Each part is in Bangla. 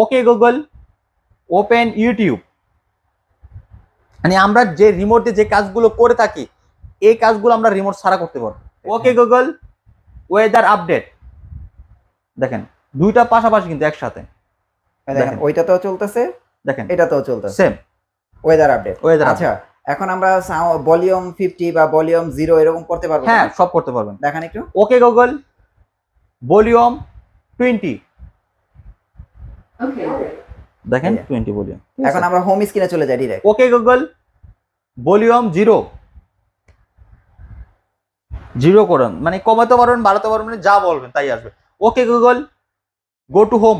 Okay Google open YouTube. মানে আমরা যে রিমোট দিয়ে যে কাজগুলো করে থাকি এই কাজগুলো আমরা রিমোট ছাড়া করতে পারব। ওকে গুগল ওয়েদার আপডেট দেখেন দুইটা পাশাপাশি কিন্তু একসাথে। দেখেন দেখেন। ওইটাতেও চলতেছে দেখেন। এটাতেও চলতেছে। সেম ওয়েদার আপডেট ওয়েদার আচ্ছা এখন আমরা ভলিউম ফিফটি বা ভলিউম জিরো এরকম করতে পারব হ্যাঁ সব করতে পারবেন। দেখান একটু। ওকে গুগল ভলিউম টোয়েন্টি দেখেন। টোয়েন্টি ভলিউম এখন আমরা হোম স্ক্রিনে চলে যাই direct okay Google volume zero zero করুন। মানে কমাতে পারবেন বাড়াতে পারবেন মানে যা বলবেন তাই আসবে। Okay Google go to home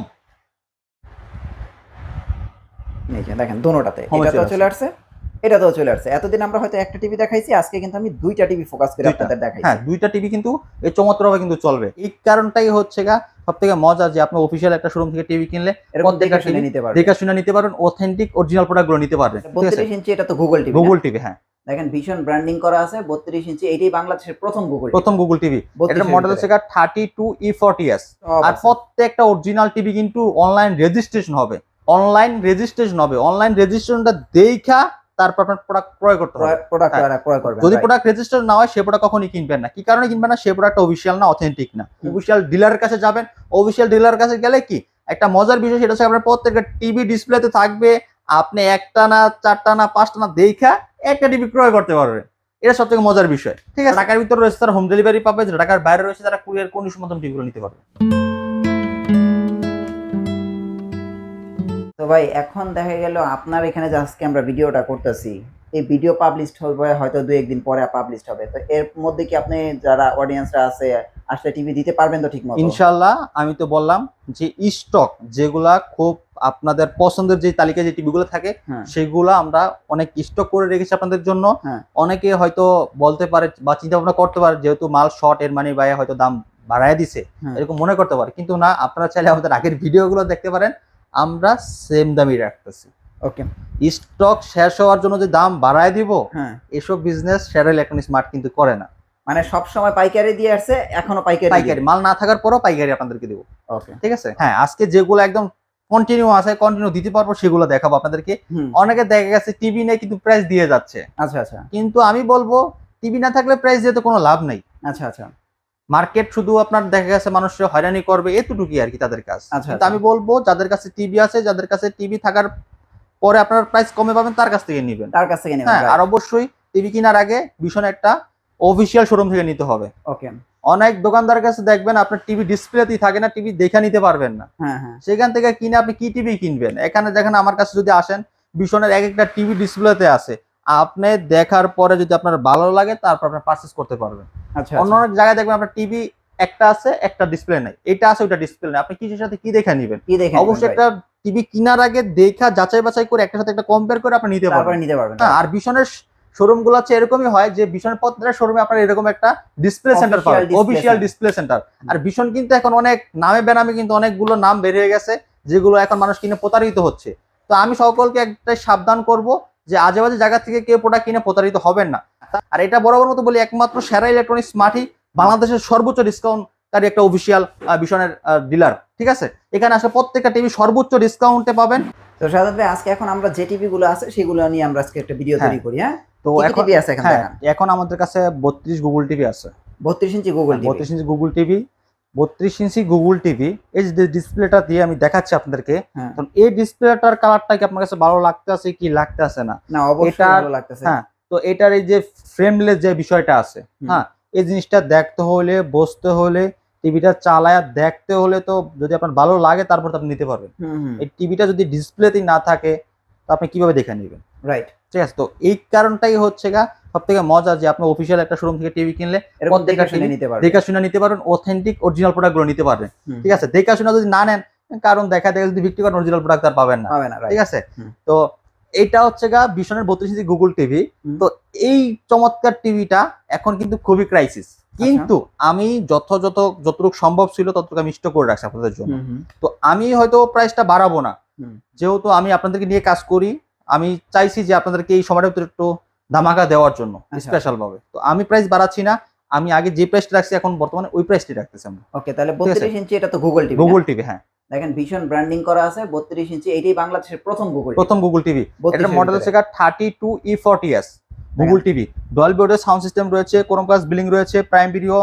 দেখেন দোনোটাতে এটা তো চলে চলে আসছে এটাতেও চলে আসছে। এতদিন আমরা হয়তো একটা টিভি দেখাইছি আজকে কিন্তু আমি দুইটা টিভি ফোকাস করে আপনাদের দেখাইছি। হ্যাঁ দুইটা টিভি কিন্তু এই চমৎকারভাবে কিন্তু চলবে। এই কারণটাই হচ্ছে গা সব থেকে মজা যে আপনি অফিসিয়াল একটা শোরুম থেকে টিভি কিনলে দেখে শুনে নিতে পারবেন। দেখে শুনে নিতে পারবেন অথেন্টিক অরিজিনাল প্রোডাক্টগুলো নিতে পারবেন। ঠিক আছে? বত্রিশ ইঞ্চি এটা তো গুগল টিভি গুগল টিভি হ্যাঁ। দেখেন ভীষণ ব্র্যান্ডিং করা আছে বত্রিশ ইঞ্চি এটাই বাংলাদেশের প্রথম গুগল প্রথম গুগল টিভি এটার মডেল হচ্ছে thirty two E forty S আর প্রত্যেকটা অরিজিনাল টিভি কিন্তু অনলাইন রেজিস্ট্রেশন হবে। অনলাইন রেজিস্ট্রেশন হবে। অনলাইন রেজিস্ট্রেশনটা দেখা তারপর আপনার প্রোডাক্ট ক্রয় করতে হবে। প্রোডাক্ট হ্যাঁ। ক্রয় করবেন যদি প্রোডাক্ট রেজিস্টার না হয় সে প্রোডাক্ট কখনই কিনবেন না। কি কারণে কিনবেন না? সে প্রোডাক্ট অফিসিয়াল না অথেন্টিক না। অফিসিয়াল ডিলারের কাছে যাবেন। অফিসিয়াল ডিলারের কাছে গেলে কি? একটা মজার বিষয় সেটা হচ্ছে আপনার প্রত্যেকটা টিভি ডিসপ্লেতে থাকবে আপনি একটা না চারটা না পাঁচটা না দেখা একটা টিভি ক্রয় করতে পারবেন। এটা সব থেকে মজার বিষয়। ঠিক আছে? ঢাকার ভিতরে রয়েছে তারা হোম ডেলিভারি পাবে ঢাকার বাইরে রয়েছে তারা কুরিয়ার কোন মাধ্যমে টিভিগুলো নিতে পারবে তো ভাই এখন দেখা গেল আপনার এখানে আজকে আমরা ভিডিওটা করতেছি এই ভিডিও পাবলিশ হবে হয়তো দু একদিন পরে পাবলিশ হবে তো এর মধ্যে কি আপনি যারা অডিয়েন্সরা আছে আসলে টিভি দিতে পারবেন তো ঠিক মতো ইনশাল্লাহ আমি তো বললাম যে স্টক যেগুলা খুব আপনাদের পছন্দের যে তালিকায় যে টিভিগুলো থাকে হ্যাঁ। সেগুলো আমরা অনেক স্টক করে রেখেছি আপনাদের জন্য হ্যাঁ। অনেকে হয়তো বলতে পারে বা চিন্তা ভাবনা করতে পারে যেহেতু মাল শর্ট এর মানে বাইরে হয়তো দাম বাড়ায় দিছে হ্যাঁ। এরকম মনে করতে পারে কিন্তু না আপনারা চাইলে আমাদের আগের ভিডিওগুলো দেখতে পারেন আমরা সেম দামই রাখতেছি। ওকে স্টক শেষ হওয়ার জন্য যে দাম বাড়ায় দিব হ্যাঁ। এসব বিজনেস শেয়ার ইলেকট্রনিক স্মার্ট কিন্তু করে না। মানে সব সময় পাইকারি দিয়ে আসছে এখনও পাইকারি পাইকারি মাল না থাকার পরও পাইকারি আপনাদেরকে দেবো। ওকে ঠিক আছে? হ্যাঁ আজকে যেগুলো একদম কন্টিনিউ আছে কন্টিনিউ দিতে পারব সেগুলো দেখাবো আপনাদেরকে। অনেকে দেখা গেছে টিভি নেই কিন্তু প্রাইস দিয়ে যাচ্ছে। আচ্ছা আচ্ছা। কিন্তু আমি বলব টিভি না থাকলে প্রাইস দিয়ে তো কোনো লাভ নাই। আচ্ছা আচ্ছা। মার্কেট শুধু আপনার দেখা গেছে মানুষের হয়রানি করবে এতটুকুই আর কি তাদের কাজ। আচ্ছা, কিন্তু আচ্ছা। আমি বলব যাদের কাছে টিভি আছে যাদের কাছে টিভি থাকার পরে আপনার প্রাইস কমে পাবেন তার কাছ থেকে নেবেন। তার কাছ থেকে নেবেন হ্যাঁ আর অবশ্যই টিভি কেনার আগে ভীষণ একটা অফিসিয়াল শোরুম থেকে নিতে হবে। ওকে অনেক দোকানদার কাছে দেখবেন আপনার টিভি ডিসপ্লেতেই থাকে না টিভি দেখে নিতে পারবেন না। হ্যাঁ হ্যাঁ। সেখান থেকে কিনে আপনি কি টিভি কিনবেন? এখানে দেখেন আমার কাছে যদি আসেন ভীষণের এক একটা টিভি ডিসপ্লেতে আছে। আপনি দেখার পরে যদি আপনার ভালো লাগে তারপর আপনি পারচেস করতে পারবেন। আচ্ছা অন্য অনেক জায়গায় দেখবেন আপনার টিভি একটা আছে একটা ডিসপ্লে নাই। এটা আছে ওটা ডিসপ্লে নাই। আপনি কিছুর সাথে কি দেখে নেবেন? কি দেখে অবশ্যই একটা টিভি কেনার আগে দেখা যাচাই বাছাই করে একটা সাথে একটা কম্পেয়ার করে আপনি নিতে পারবেন। নিতে পারবেন হ্যাঁ, আর ভীষণের শোরুমগুলো হচ্ছে এরকমই হয় যে ভীষণের প্রত্যেকটা শোরুমে আপনার এরকম একটা ডিসপ্লে সেন্টার পাবেন। অফিসিয়াল ডিসপ্লে সেন্টার আর ভীষণ কিন্তু এখন অনেক নামে বেনামে কিন্তু অনেকগুলো নাম বের হয়ে গেছে যেগুলো এখন মানুষ কিনে প্রতারিত হচ্ছে। তো আমি সকলকে একটা সাবধান করব যে আজে বাজে জায়গা থেকে কেউ প্রোডাক্ট কিনে প্রতারিত হবেন না। আর এটা বরাবর মতো বলি একমাত্র সেরা ইলেকট্রনিক স্মার্টই বাংলাদেশের সর্বোচ্চ ডিসকাউন্টকারী একটা অফিসিয়াল ভীষণের ডিলার ঠিক আছে? এখানে আসলে প্রত্যেকটা টিভি সর্বোচ্চ ডিসকাউন্টে পাবেন। তো সাধারণত আজকে এখন আমরা যে টিভি গুলো আছে সেগুলো নিয়ে আমরা আজকে একটা ভিডিও হ্যাঁ। তৈরি করি হ্যাঁ? তো এখন টিভি আছে এখন হ্যাঁ এখন আমাদের কাছে বত্রিশ গুগল টিভি আছে। বত্রিশ ইঞ্চি গুগল টিভি বত্রিশ ইঞ্চি গুগল টিভি বত্রিশ ইঞ্চি গুগল টিভি এই যে ডিসপ্লেটা দিয়ে আমি দেখাচ্ছি আপনাদেরকে হ্যাঁ। এই ডিসপ্লেটার কালারটা কি আপনার কাছে ভালো লাগতে আছে কি লাগতে আছে না? না অবশ্যই ভালো লাগতেছে। হ্যাঁ। তো এটার এই যে ফ্রেমলেস যে বিষয়টা আছে হ্যাঁ এই জিনিসটা দেখতে হলে বসতে হলে টিভিটা চালায় দেখতে হলে তো যদি আপনার ভালো লাগে তারপর তো আপনি নিতে পারবেন। এই টিভিটা যদি ডিসপ্লেতেই না থাকে তো আপনি কীভাবে দেখে নেবেন? রাইট ঠিক আছে তো এই কারণটাই হচ্ছে গা সব থেকে মজা যে আপনি অফিসিয়াল একটা শোরুম থেকে টিভি কিনলে দেখে শুনে নিতে পারবেন। দেখা শুনে নিতে পারবেন অথেন্টিক অরিজিনাল প্রোডাক্টগুলো নিতে পারবেন। ঠিক আছে দেখা শুনে যদি না নেন কারণ দেখা দেখা যদি বিক্রি করেন অরিজিনাল প্রোডাক্ট আর পাবেন না। ঠিক আছে? তো এটা হচ্ছে গা ভীষণের বত্রিশ ইঞ্চি গুগল টিভি তো এই চমৎকার টিভিটা এখন কিন্তু খুবই ক্রাইসিস আচ্ছা। কিন্তু আমি যথাযথ যতটুকু সম্ভব ছিল ততটুকু আমি স্টক করে রাখছি আপনাদের জন্য। তো আমি হয়তো প্রাইসটা বাড়াবো না। যেহেতু আমি আপনাদেরকে নিয়ে কাজ করি আমি চাইছি যে আপনাদেরকে এই সময়টা একটু ধামাকা দেওয়ার জন্য আচ্ছা। স্পেশাল ভাবে তো আমি প্রাইস বাড়াচ্ছি না আমি আগে যে প্রাইসটা রাখছি এখন বর্তমানে ওই প্রাইসটি রাখতেছি আমরা। ওকে তাহলে ঠিক আছে। বত্রিশ ইঞ্চি এটা তো গুগল টিভি গুগল টিভি হ্যাঁ। দেখেন ভীষণ ব্র্যান্ডিং করা আছে বত্রিশ ইঞ্চি এটাই বাংলাদেশের প্রথম গুগল প্রথম গুগল টিভি এটা মডেল হচ্ছে thirty two E forty S Google TV Dolby audio sound system রয়েছে ক্রোমকাস্ট বিলিং রয়েছে প্রাইম ভিডিও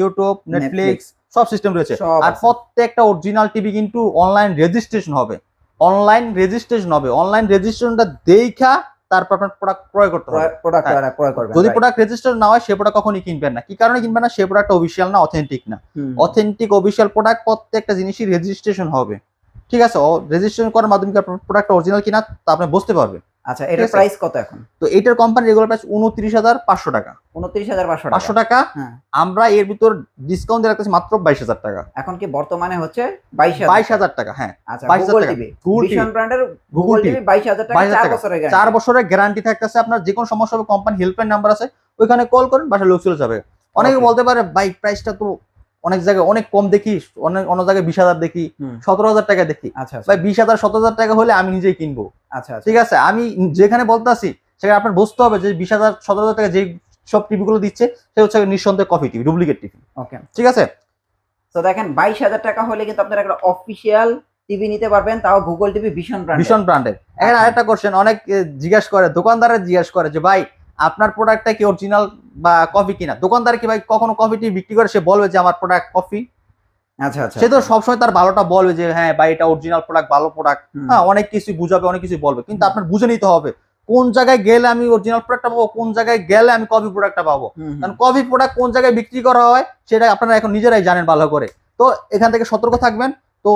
ইউটিউব নেটফ্লিক্স সব সিস্টেম রয়েছে। আর প্রত্যেকটা অরিজিনাল টিভি কিন্তু অনলাইন রেজিস্ট্রেশন হবে। অনলাইন রেজিস্ট্রেশন হবে। অনলাইন রেজিস্ট্রেশনটা দেইখা তারপর আপনার প্রোডাক্ট ক্রয় করতে হবে। প্রোডাক্ট হ্যাঁ। ক্রয় করবেন যদি প্রোডাক্ট রেজিস্টার না হয় সে প্রোডাক্ট কখনই কিনবেন না। কি কারণে কিনবেন না? সে প্রোডাক্ট অফিসিয়াল না অথেন্টিক না। অথেন্টিক অফিসিয়াল প্রোডাক্ট প্রত্যেকটা জিনিসই রেজিস্ট্রেশন হবে। ঠিক আছে? রেজিস্ট্রেশন করার মাধ্যমে আপনার প্রোডাক্ট অরিজিনাল কিনা তা আপনি বুঝতে পারবেন। আচ্ছা এটার প্রাইস কত এখন? তো এটার কোম্পানি রেগুলার প্রাইস উনত্রিশ হাজার পাঁচশো টাকা। উনত্রিশ হাজার পাঁচশো পাঁচশো টাকা? হ্যাঁ। আমরা এর ভিতর ডিসকাউন্ট দিয়ে রাখতেছি মাত্র বাইশ হাজার টাকা। এখন কি বর্তমানে হচ্ছে বাইশ বাইশ হাজার টাকা হ্যাঁ। আচ্ছা 22,000 গুগল টাকা। TV ব্র্যান্ডের গুগল টিভি বাইশ হাজার টাকা 22,000 চার বছরের চার guarantee। বছরের গ্যারান্টি থাকতেছে আপনার যে কোনো সমস্যা হবে কোম্পানি হেল্পলাইন নাম্বার আছে ওইখানে কল করেন বাসায় লোক চলে যাবে। অনেকে বলতে পারে বাইক প্রাইসটা তো অনেক জায়গায় অনেক কম দেখি অনেক অন্য জায়গায় বিশ হাজার দেখি সতেরো হাজার টাকা দেখি। আচ্ছা আচ্ছা। ভাই বিশ হাজার সতেরো হাজার টাকা হলে আমি নিজেই কিনবো। আচ্ছা আচ্ছা। ঠিক আছে? আমি যেখানে বলতে আসি সেখানে আপনার বুঝতে হবে যে বিশ হাজার সতেরো হাজার টাকা যে সব টিভি গুলো দিচ্ছে সে হচ্ছে নিঃসন্দেহে copy TV duplicate TV. Okay ঠিক আছে? তো দেখেন বাইশ হাজার টাকা হলে কিন্তু আপনারা একটা অফিসিয়াল টিভি নিতে পারবেন তাও গুগল টিভি ভীষণ ভীষণ ব্র্যান্ডের এখানে। আরেকটা কোশ্চেন অনেক জিজ্ঞাসা করে দোকানদারের জিজ্ঞাসা করে যে ভাই আপনার প্রোডাক্টটা কি অরিজিনাল বা কফি কিনা? দোকানদার কি ভাই কখনো কফি টি বিক্রি করে সে বলবে যে আমার প্রোডাক্ট কফি আচ্ছা আচ্ছা সে তো সবসময় তার ভালোটা বলবে যে হ্যাঁ ভাই এটা অরিজিনাল প্রোডাক্ট ভালো প্রোডাক্ট হ্যাঁ অনেক কিছু বুঝাবে অনেক কিছু বলবে। কিন্তু আপনার বুঝে নিতে হবে কোন জায়গায় গেলে আমি অরিজিনাল প্রোডাক্টটা পাবো কোন জায়গায় গেলে আমি কফি প্রোডাক্টটা পাবো। কারণ কফি প্রোডাক্ট কোন জায়গায় বিক্রি করা হয় সেটা আপনারা এখন নিজেরাই জানেন ভালো করে। তো এখান থেকে সতর্ক থাকবেন। তো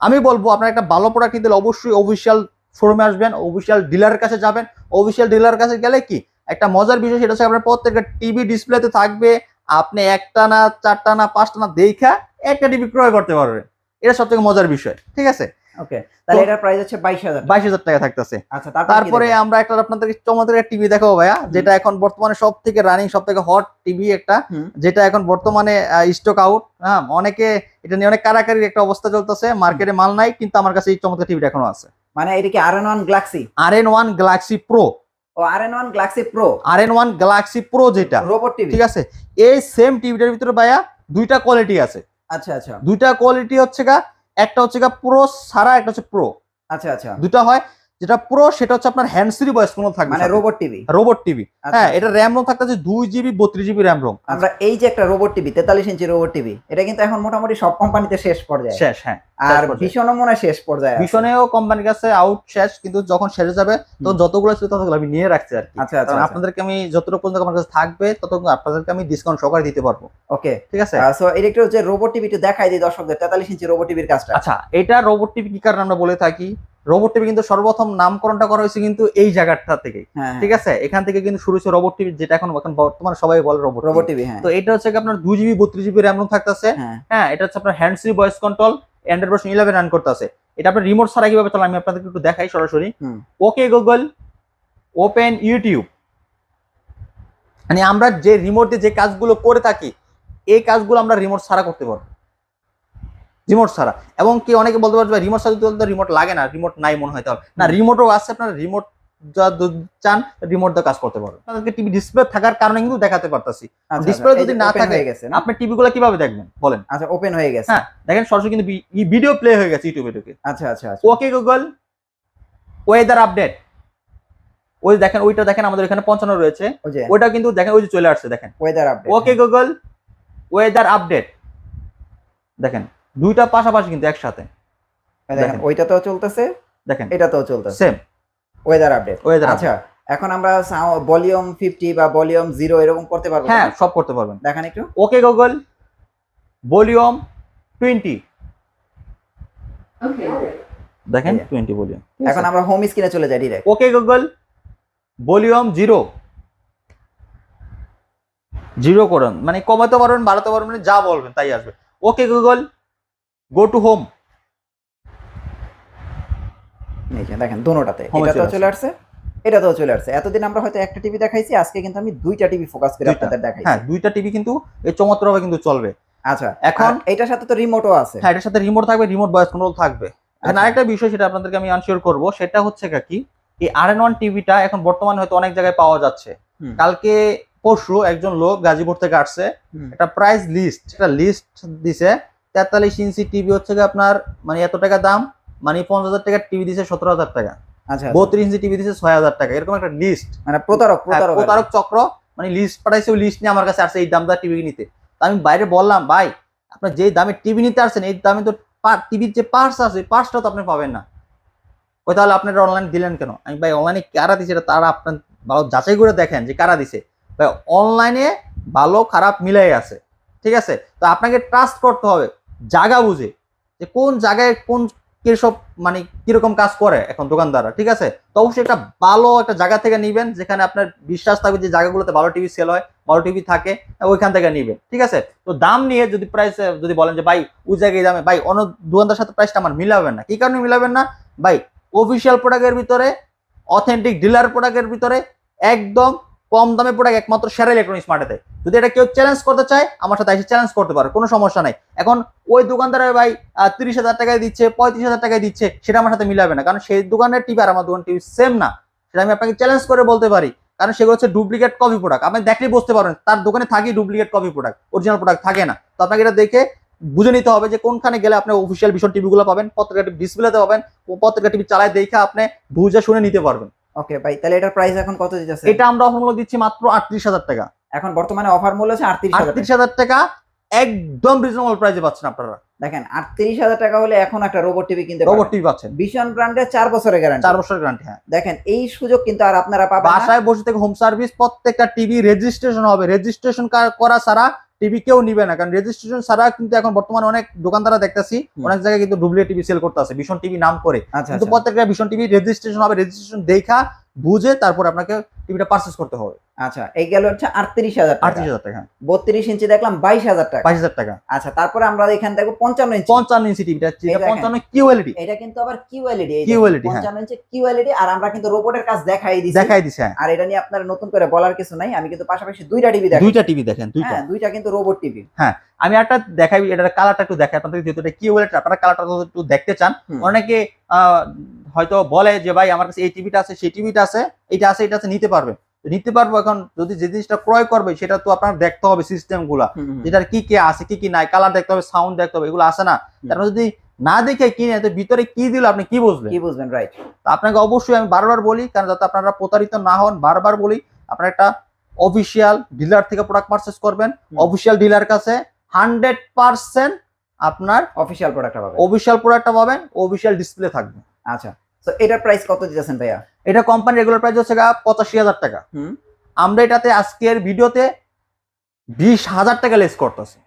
আমি বলব আপনার একটা ভালো প্রোডাক্ট নিতে অবশ্যই অফিসিয়াল শোরুমে আসবেন অফিসিয়াল ডিলারের কাছে যাবেন। অফিসিয়াল ডিলারের কাছে গেলে কি? একটা মজার বিষয় সেটা হচ্ছে আপনার প্রত্যেকটা টিভি ডিসপ্লেতে থাকবে আপনি একটা না চারটা না পাঁচটা না দেখা একটা টিভি ক্রয় করতে পারবেন। এটা সব থেকে মজার বিষয় ঠিক আছে? ওকে তাহলে এটার প্রাইস হচ্ছে বাইশ হাজার টাকা। থাকতেছে। আচ্ছা তারপরে আমরা একটা আপনাদেরকে চমৎকার টিভি দেখাবো ভাইয়া যেটা এখন বর্তমানে সব থেকে রানিং সব থেকে হট টিভি একটা যেটা এখন বর্তমানে স্টক আউট হ্যাঁ? অনেকে এটা নিয়ে অনেক কারাকারির একটা অবস্থা চলতেছে মার্কেটে মাল নাই কিন্তু আমার কাছে এই চমৎকার টিভিটা এখনও আছে। মানে এটা কি R N one Galaxy R N one Galaxy Pro ও R N one Galaxy Pro R N one Galaxy Pro যেটা। রোবট টিভি ঠিক আছে? এই সেম টিভিটার ভিতরে ভাইয়া দুইটা কোয়ালিটি আছে। আচ্ছা আচ্ছা। দুইটা কোয়ালিটি হচ্ছে গা একটা হচ্ছে গা প্রো সারা একটা হচ্ছে প্রো আচ্ছা আচ্ছা। দুটা হয় যেটা প্রো সেটা হচ্ছে আপনার হ্যান্ডস্রি ভয়েস কোনো থাকবে মানে রোবট টিভি রোবট টিভি আচ্ছা, হ্যাঁ এটা র্যাম রোম থাকতেছে দুই জিবি বত্রিশ জিবি র্যাম রোম আমরা এই যে একটা রোবট টিভি তেতাল্লিশ ইঞ্চি রোবট টিভি এটা কিন্তু এখন মোটামুটি সব কোম্পানিতে শেষ পর্যায়ে। শেষ হ্যাঁ আর শেষ। ভীষণ মনে শেষ পর্যায়ে। ভীষণেও কোম্পানির কাছে আউট শেষ কিন্তু যখন সেরে যাবে তখন যতগুলো ছিল ততগুলো আমি নিয়ে রাখছি আর কি। আচ্ছা আচ্ছা কারণ আপনাদেরকে আমি যতটুকু পর্যন্ত আমার কাছে থাকবে ততটুকু আপনাদেরকে আমি ডিসকাউন্ট সহকারে দিতে পারব। ওকে ঠিক আছে? সো এটা একটু হচ্ছে রোবট টিভি একটু দেখাই দিই দর্শকদের তেতাল্লিশ ইঞ্চি রোবট টিভির কাজটা। আচ্ছা এটা রোবট টিভি কি কারণে আমরা বলে থাকি? রোবট টিভি কিন্তু সর্বপ্রথম নামকরণটা করা হয়েছে কিন্তু এই জায়গাটা থেকে হ্যাঁ ঠিক আছে? এখান থেকে কিন্তু শুরু হয়েছে রোবট টিভি যেটা এখন এখন বর্তমানে সবাই বলে রোবট রোবট টিভি হ্যাঁ। তো এটা হচ্ছে আপনার দুই জিবি বত্রিশ জিবি র্যাম থাকতেছে। হ্যাঁ। হ্যাঁ এটা হচ্ছে আপনার hand free voice control Android version eleven run করতেছে। এটা আপনার রিমোট ছাড়া কীভাবে চলে আমি আপনাদেরকে একটু দেখাই সরাসরি। ওকে গুগল ওপেন ইউটিউব মানে আমরা যে রিমোট দিয়ে যে কাজগুলো করে থাকি এই কাজগুলো আমরা রিমোট ছাড়া করতে পারব। রিমোট ছাড়া। এবং কি অনেকে বলতে পারবে রিমোট ছাড়া তো রিমোট লাগে না রিমোট নাই মনে হয় তাহলে। না রিমোটও আছে আপনার রিমোট যা চান রিমোট দিয়ে কাজ করতে পারবে আপনাদেরকে টিভি ডিসপ্লে থাকার কারণে কিন্তু দেখাতে পারতাছি। আচ্ছা, Display আচ্ছা, যদি না থাকে, হয়ে গেছে আপনি টিভি গুলো কীভাবে দেখবেন? বলেন। আচ্ছা ওপেন হয়ে গেছে। হ্যাঁ দেখেন সরাসরি কিন্তু ভিডিও প্লে হয়ে গেছে ইউটিউবে ঢুকে। আচ্ছা আচ্ছা আচ্ছা। ওকে গুগল ওয়েদার আপডেট ওই দেখেন ওইটা দেখেন আমাদের এখানে পঞ্চান্ন রয়েছে। ওইটা কিন্তু দেখেন ওই যে চলে আসছে দেখেন। Weather update okay Google weather update দেখেন দুইটা পাশাপাশি কিন্তু একসাথে। দেখেন দেখেন। ওইটাতেও চলতেছে দেখেন। এটাতেও চলতেছে। সেম ওয়েদার আপডেট ওয়েদার আচ্ছা এখন আমরা ভলিউম ফিফটি বা ভলিউম জিরো এরকম করতে পারব হ্যাঁ সব করতে পারবেন। দেখান একটু। ওকে গুগল ভলিউম টোয়েন্টি দেখেন এই যে। টোয়েন্টি ভলিউম এখন আমরা হোম স্ক্রিনে চলে যাই direct okay Google volume zero zero করুন। মানে কমাতে পারবেন বাড়াতে পারবেন মানে যা বলবেন তাই আসবে। Okay Google go to home দেখেন দোনোটাতে এটাতেও চলে আসছে। এটাতেও চলে আসছে। এতদিন আমরা হয়তো একটা টিভি দেখাইছি আজকে কিন্তু আমি দুইটা টিভি ফোকাস করে। আপনাদের দেখাইছি। হ্যাঁ দুইটা টিভি কিন্তু এই চমৎকারভাবে কিন্তু চলবে। আচ্ছা এখন- এখন এটার সাথে তো রিমোটও আছে। হ্যাঁ এটার সাথে রিমোট থাকবে রিমোট ভয়েস কন্ট্রোল থাকবে। এখন আচ্ছা। আরেকটা বিষয় সেটা আপনাদেরকে আমি আনশিওর করব সেটা হচ্ছে কি এই আর এন ওয়ান টিভিটা এখন বর্তমানে হয়তো অনেক জায়গায় পাওয়া যাচ্ছে। কালকে পরশু একজন লোক গাজীপুর থেকে আসছে। একটা প্রাইস লিস্ট একটা লিস্ট দিছে। তেতাল্লিশ ইঞ্চি টিভি হচ্ছে আপনার মানে এত টাকা দাম? মানে পঞ্চাশ হাজার টাকার টিভি দিছে সতেরো হাজার টাকা। আচ্ছা আচ্ছা। বত্রিশ ইঞ্চি টিভি দিছে ছয় হাজার টাকা। এরকম একটা লিস্ট মানে প্রতারক কি। প্রতারক চক্র মানে লিস্ট পাঠাইছে ওই লিস্ট নিয়ে আমার কাছে আসছে এই দামদার টিভি নিতে। তা আমি বাইরে বললাম ভাই আপনার যে দামে টিভি নিতে আসছেন এই দামে তো টিভির যে পার্টস আছে পার্টসটা তো আপনি পাবেন না। ওই তাহলে আপনারা অনলাইন দিলেন কেন? আমি ভাই অনলাইনে কারা দিছে এটা তারা আপনার ভালো যাচাই করে দেখেন যে কারা দিছে। ভাই অনলাইনে ভালো খারাপ মিলাই আছে। ঠিক আছে? তো আপনাকে ট্রাস্ট করতে হবে। জায়গা বুঝে যে কোন জায়গায় কোন কিসব মানে কীরকম কাজ করে এখন দোকানদাররা, ঠিক আছে? তো অবশ্যই একটা ভালো একটা জায়গা থেকে নিবেন যেখানে আপনার বিশ্বাস থাকবে যে জায়গাগুলোতে ভালো টিভি সেল হয়, ভালো টিভি থাকে ওইখান থেকে নিবেন, ঠিক আছে? তো দাম নিয়ে যদি প্রাইস যদি বলেন যে, ভাই, ওই জায়গায় দামে, ভাই, অন্য দোকানদার সাথে প্রাইসটা আমার মিলাবেন না। কি কারণে মিলাবেন না? ভাই অফিসিয়াল প্রোডাক্টের ভিতরে অথেন্টিক ডিলার প্রোডাক্টের ভিতরে, একদম কম দামে প্রোডাক্ট একমাত্র সেরা ইলেকট্রনিক্স মার্টেতে যদি এটা কেউ চ্যালেঞ্জ করতে চায়, আমার সাথে এসে চ্যালেঞ্জ করতে পারে, কোনো সমস্যা নাই। এখন ওই দোকানদারের ভাই তিরিশ হাজার টাকায় দিচ্ছে, পঁয়ত্রিশ হাজার টাকায় দিচ্ছে, সেটা আমার সাথে মিলাবে না। কারণ সেই দোকানের টিভি আর আমার দোকান টিভি সেম না। সেটা আমি আপনাকে চ্যালেঞ্জ করে বলতে পারি। কারণ সেগুলো হচ্ছে ডুপ্লিকেট কপি প্রোডাক্ট আপনি দেখলেই বুঝতে পারবেন, তার দোকানে থাকি duplicate copy product original product থাকে না। তো আপনাকে এটা দেখে বুঝে নিতে হবে যে কোনখানে গেলে আপনি অফিসিয়াল ভীষণ টিভিগুলো পাবেন পত্রিকা টিভি ডিসপ্লেতে পাবেন পত্রিকা টিভি চালায় দেখে আপনি বুঝে শুনে নিতে পারবেন। ওকে ভাই তাহলে এটার প্রাইস এখন কত দিতেছে এটা আমরা অফার মূল্য দিচ্ছি মাত্র আটত্রিশ হাজার টাকা। এখন বর্তমানে অফার মূল্য হাজার আটত্রিশ হাজার টাকা একদম রিজনেবল প্রাইসে পাচ্ছেন আপনারা। দেখেন আটত্রিশ হাজার টাকা হলে এখন একটা রোবট টিভি কিনতে রোবট টিভি পাচ্ছেন। ভীষণ ব্র্যান্ডের চার বছরের গ্যারান্টি চার বছর গ্যারান্টি হ্যাঁ। দেখেন এই সুযোগ কিন্তু আর আপনারা পাবেন বাসায় বসে থেকে হোম সার্ভিস প্রত্যেকটা টিভি রেজিস্ট্রেশন হবে। রেজিস্ট্রেশন করা ছাড়া টিভি কেউ নিবে না। কারণ রেজিস্ট্রেশন ছাড়া কিন্তু এখন বর্তমানে অনেক দোকানদারা দেখতেছি। অনেক জায়গায় কিন্তু ডুপ্লিকেট টিভি সেল করতে আছে ভীষণ টিভি নাম করে। আচ্ছা কিন্তু আচ্ছা। প্রত্যেকটা ভীষণ টিভি রেজিস্ট্রেশন হবে রেজিস্ট্রেশন দেখা বুঝে তারপর আপনাকে টিভিটা পারচেস করতে হবে। আচ্ছা এই গেল হচ্ছে আটত্রিশ হাজার আটত্রিশ হাজার টাকা বত্রিশ ইঞ্চি দেখলাম বাইশ হাজার টাকা। বাইশ হাজার টাকা। আচ্ছা তারপরে আমরা এখানে দেখব পঞ্চান্ন ইঞ্চি পঞ্চান্ন ইঞ্চি টিভিটা এই দেখেন। পঞ্চান্ন কিউএলইডি এটা কিন্তু আবার কিউএলইডি QLED, হ্যাঁ। ইঞ্চি কিউএলইডি আর আমরা কিন্তু রোবটের কাজ দেখাই দিছি। দেখাই দিছে হ্যাঁ। আর এটা নিয়ে আপনার নতুন করে বলার কিছু নাই আমি কিন্তু পাশাপাশি দুইটা টিভি দুইটা টিভি দেখেন দুইটা হ্যাঁ দুইটা। কিন্তু রোবট টিভি আমি একটা দেখাই এটার কালারটা একটু দেখাই আপনাদের যেহেতু এটা আপনারা কালারটা একটু দেখতে চান অনেকে আহ, হয়তো বলে যে ভাই আমার কাছে এই টিভিটা আছে সেই টিভিটা আছে এটা আছে এটা আছে নিতে পারবে। নিতে পারব এখন যদি যে জিনিসটা ক্রয় করবে সেটা তো আপনার দেখতে হবে সিস্টেমগুলা। যেটার কি কি আছে কি কি নাই কালার দেখতে হবে সাউন্ড দেখতে হবে এগুলো আছে না? তারপর যদি না দেখে কিনে তো ভিতরে কি দিল আপনি কি বুঝবেন কি বুঝবেন রাইট তো আপনাকে অবশ্যই আমি বারবার বলি কারণ যাতে আপনারা প্রতারিত না হন বারবার বলি আপনারা একটা অফিসিয়াল ডিলার থেকে প্রোডাক্ট পারচেস করবেন। অফিসিয়াল ডিলার কাছে হান্ড্রেড পার্সেন্ট আপনার অফিসিয়াল প্রোডাক্টটা পাবেন। অফিসিয়াল প্রোডাক্টটা পাবেন অফিসিয়াল ডিসপ্লে থাকবে। আচ্ছা তো এটার প্রাইস কত দিতেছেন ভাইয়া? এটা কোম্পানি রেগুলার প্রাইস হচ্ছে পঁচাশি হাজার টাকা। হুম। আমরা এটাতে আজকের ভিডিওতে বিশ হাজার টাকা লেস করতেছি।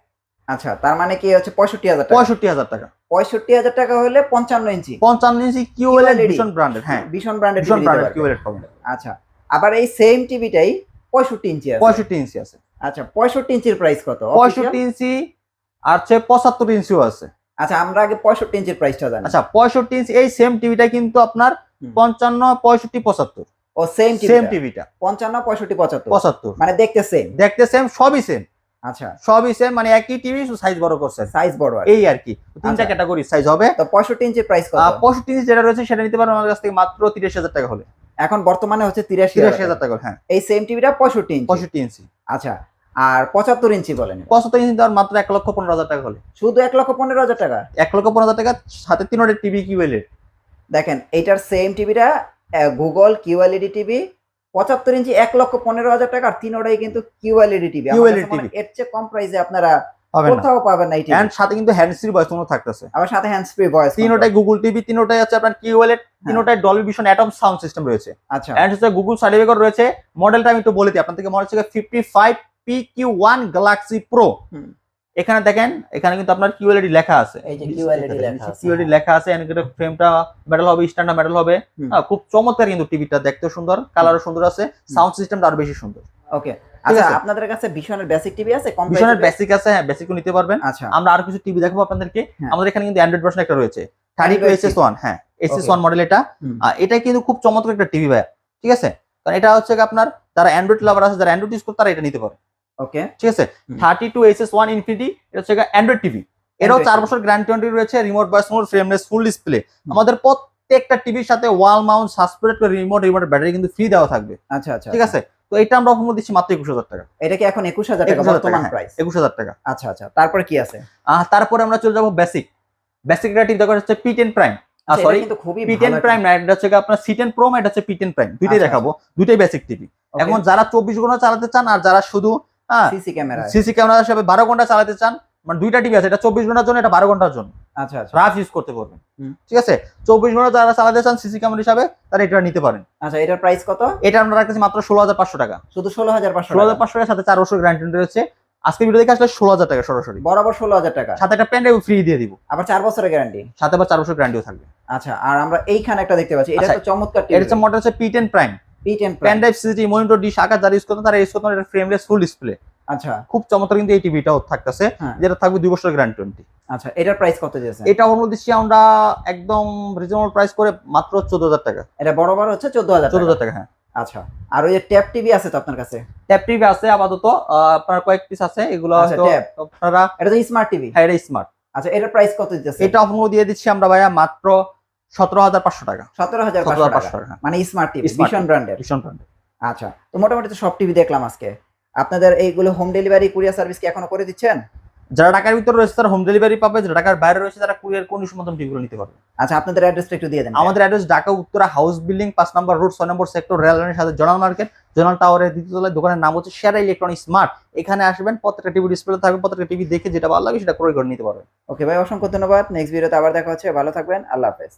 আচ্ছা তার মানে কি হচ্ছে পঁয়ষট্টি হাজার পঁয়ষট্টি হাজার টাকা। পঁয়ষট্টি হাজার টাকা হলে পঞ্চান্ন ইঞ্চি পঞ্চান্ন ইঞ্চি কিউএলএড ভীষণ ব্র্যান্ডের হ্যাঁ। ভীষণ ব্র্যান্ডের ভীষণ টিভি ব্র্যান্ডের কিউএলএড পাবেন আচ্ছা আবার এই সেম টিভিটাই পঁয়ষট্টি ইঞ্চি আছে। পঁয়ষট্টি ইঞ্চি আছে। আচ্ছা পঁয়ষট্টি ইঞ্চির প্রাইস কত? পঁয়ষট্টি ইঞ্চি আর হচ্ছে পঁচাত্তর ইঞ্চিও আছে। আচ্ছা আমরা আগে পঁয়ষট্টি ইঞ্চির প্রাইসটা জানি। আচ্ছা পঁয়ষট্টি ইঞ্চি এই সেম টিভিটা কিন্তু আপনার। পঞ্চান্ন পঁয়ষট্টি পঁচাত্তর। ও সেম সেম টিভি টিভিটা পঞ্চান্ন পঁয়ষট্টি পঁচাত্তর? পঁচাত্তর। মানে দেখতে সেম দেখতে সেম সবই সেম আচ্ছা। সবই সেম মানে একই টিভি সাইজ বড় করছে। সাইজ বড় আর এই আর কি। তিনটা আচ্ছা। ক্যাটাগরি সাইজ হবে। তো পঁয়ষট্টি ইঞ্চির প্রাইস কত? পঁয়ষট্টি ইঞ্চি যেটা রয়েছে সেটা নিতে পারবেন আমার কাছ থেকে মাত্র তিরিশ হাজার টাকা হলে। এখন বর্তমানে হচ্ছে তিরাশি তিরাশি হাজার টাকা। হ্যাঁ। এই সেম টিভিটা পঁয়ষট্টি ইঞ্চি? পঁয়ষট্টি ইঞ্চি। আচ্ছা। আর পঁচাত্তর ইঞ্চি বলেন পঁচাত্তর ইঞ্চি দেওয়ার মাত্র এক লক্ষ পনেরো হাজার টাকা হলে। শুধু এক লক্ষ পনেরো হাজার টাকা? এক লক্ষ পনেরো হাজার টাকা সাথে তিন তিনোটা টিভি কি বলে দেখেন এইটার সেম টিভিটা গুগল কিউএলইডি টিভি পঁচাত্তর ইঞ্চি এক লক্ষ পনেরো হাজার টাকা আর তিন তিনোটাই কিন্তু কিউএলইডি টিভি। QLED TV এর চেয়ে কম প্রাইসে আপনারা কোথাও পাবেন না এন্ড সাথে কিন্তু হ্যান্ডসি ভয়েস কোনো থাকতেছে। আবার সাথে হ্যান্ডস ফ্রি ভয়েস তিনোটাই গুগল টিভি তিনোটাই আছে আপনার QLED তিনোটাই Dolby Vision Atmos sound system রয়েছে। আচ্ছা। এন্ড হচ্ছে গুগল সার্টিফিকেট রয়েছে। মডেলটা আমি একটু বলে দিই। আপনাদেরকে মডেল হচ্ছে fifty five P Q one Galaxy Pro এখানে দেখেন এখানে কিন্তু আপনার কিউএলডি লেখা আছে। এই যে QLED লেখা আছে। কিউএলডি লেখা আছে এন্ড ফ্রেমটা মেটাল হবে স্ট্যান্ডার্ড মেটাল হবে। হ্যাঁ, খুব চমৎকার কিন্তু টিভিটা দেখতে সুন্দর কালারও সুন্দর আছে সাউন্ড সিস্টেমটা আরও বেশি সুন্দর। ওকে আচ্ছা আপনাদের কাছে বেসিক টিভি আছে? বেসিক আছে? হ্যাঁ বেসিকও নিতে পারবেন। আচ্ছা। আমরা আরও কিছু টিভি দেখাবো আপনাদেরকে। হ্যাঁ। আমাদের এখানে কিন্তু অ্যান্ড্রয়েড ভার্সন একটা রয়েছে থার্টি টু এসএস ওয়ান হ্যাঁ এসএস ওয়ান মডেল এটা। এটা কিন্তু খুব চমৎকার একটা টিভি ঠিক আছে? কারণ এটা হচ্ছে আপনার যারা অ্যান্ড্রয়েড লাভার আছে যারা অ্যান্ড্রয়েড ইউজ করে তারা এটা নিতে পারে ওকে ঠিক আছে। Thirty two SS one infinity এটা হচ্ছে অ্যান্ড্রয়েড টিভি Android চার বছর গ্যারান্টি ওয়ারেন্টি রয়েছে remote voice mode frameless full display আমাদের প্রত্যেকটা টিভির সাথে ওয়াল মাউন্ট সাসপেন্ড করে রিমোট রিমোট ব্যাটারি কিন্তু ফ্রি দেওয়া থাকবে। আচ্ছা আচ্ছা ঠিক আছে? তো এটা আমরা অফার দিচ্ছি মাত্র একুশ হাজার টাকা। এটা কি এখন একুশ হাজার টাকা 21,000 টাকা, বর্তমান হ্যাঁ। প্রাইস একুশ হাজার টাকা। আচ্ছা আচ্ছা তারপরে কি আছে? তারপরে আমরা চলে যাব বেসিক বেসিক রেটিং দেখা যাচ্ছে পি টেন প্রাইম আচ্ছা, সরি পি টেন প্রাইম না এটা হচ্ছে আপনার সি টেন প্রো এটা হচ্ছে পি টেন প্রাইম দুইটাই আচ্ছা, দেখাবো দুইটাই বেসিক টিভি এখন যারা চব্বিশ ঘণ্টা চালাতে চান আর যারা শুধু হ্যাঁ সিসি ক্যামেরা সিসি ক্যামেরা হিসাবে বারো ঘণ্টা চালাতে চান মানে দুইটা টিভি আছে এটা চব্বিশ ঘণ্টার জন্য এটা বারো ঘণ্টার জন্য। আচ্ছা আচ্ছা। রাফ ইউজ করতে পারবেন। ঠিক আছে? চব্বিশ ঘণ্টা যারা চালাতে চান সিসি ক্যামেরা হিসাবে তারা এটা নিতে পারেন। আচ্ছা এটার প্রাইস কত? এটা আমরা রাখতেছি মাত্র ষোলো হাজার পাঁচশো টাকা। শুধু ষোলো হাজার পাঁচশো ষোলো হাজার পাঁচশো টাকার সাথে চার বছর গ্যারান্টি রয়েছে। আজকে ভিডিও দেখে আসলে ষোলো হাজার টাকা সরাসরি। বরাবর ষোলো হাজার টাকা? সাথে একটা প্যান ড্রাইভ ফ্রি দিয়ে দিব। আবার চার বছরের গ্যারান্টি সাথে আবার চার বছর গ্যারান্টিও থাকবে। আচ্ছা আর আমরা এইখানে একটা দেখতে পাচ্ছি এটা আচ্ছা, তো চমৎকার এর হচ্ছে মডেল হচ্ছে P ten prime P ten pan monitor dish আকার যারা ইউজ করতেন তারা ইউজ করতেন এটা ফ্রেমলেস ফুল ডিসপ্লে আচ্ছা। খুব চমৎকার কিন্তু এই টিভিটাও থাকতেছে হ্যাঁ। যেটা থাকবে দুই বছর গ্যারান্টি টোয়েন্টি আচ্ছা এটার প্রাইস কত দিয়েছে? এটা অন্য দিচ্ছি আমরা একদম রিজনেবল প্রাইস করে মাত্র চোদ্দ হাজার টাকা। এটা বরাবর হচ্ছে চোদ্দ হাজার চোদ্দ হাজার টাকা হ্যাঁ। আচ্ছা আর ওই যে ট্যাব টিভি আছে তো আপনার কাছে? ট্যাপ টিভি আছে আপাতত আপনার কয়েক পিস আছে এগুলো আচ্ছা, আপনারা এটা তো স্মার্ট টিভি হ্যাঁ এটা স্মার্ট আচ্ছা এটার প্রাইস কত দিতেছে? এটা অফার দিয়ে দিচ্ছি আমরা ভাইয়া মাত্র সতেরো হাজার পাঁচশো টাকা। সতেরো হাজার পাঁচশো টাকা। মানে স্মার্ট টিভি ভীষণ ব্র্যান্ডের ভীষণ branded। আচ্ছা তো মোটামুটি তো সব টিভি দেখলাম আজকে। আপনাদের এইগুলো হোম ডেলিভারি কুরিয়ার সার্ভিস কি এখনও করে দিচ্ছেন? যারা ঢাকার ভিতরে রয়েছে তারা হোম ডেলিভারি পাবে। যারা ঢাকার বাইরে রয়েছে তারা কুরিয়ার কোন মতন টিভিগুলো নিতে পারবে। আচ্ছা আপনাদের অ্যাড্রেসটা একটু দিয়ে দেন। আমাদের address Dhaka Uttara house building পাঁচ নম্বর রোড ছয় নম্বর সেক্টর রেল লাইনের সাথে জোনাল মার্কেট। জোনাল টাওয়ারের দ্বিতীয় তলায় দোকানের নাম হচ্ছে সেরা ইলেকট্রনিক স্মার্ট এখানে আসবেন প্রত্যেকটা টিভি ডিসপ্লে থাকবে প্রত্যেকটা টিভি দেখে যেটা ভালো লাগে সেটা ক্রয় করে নিতে পারবেন। ওকে ভাই অসংখ্য ধন্যবাদ। নেক্সট ভিডিওতে আবার দেখা হচ্ছে। ভালো থাকবেন। আল্লাহ হাফেজ।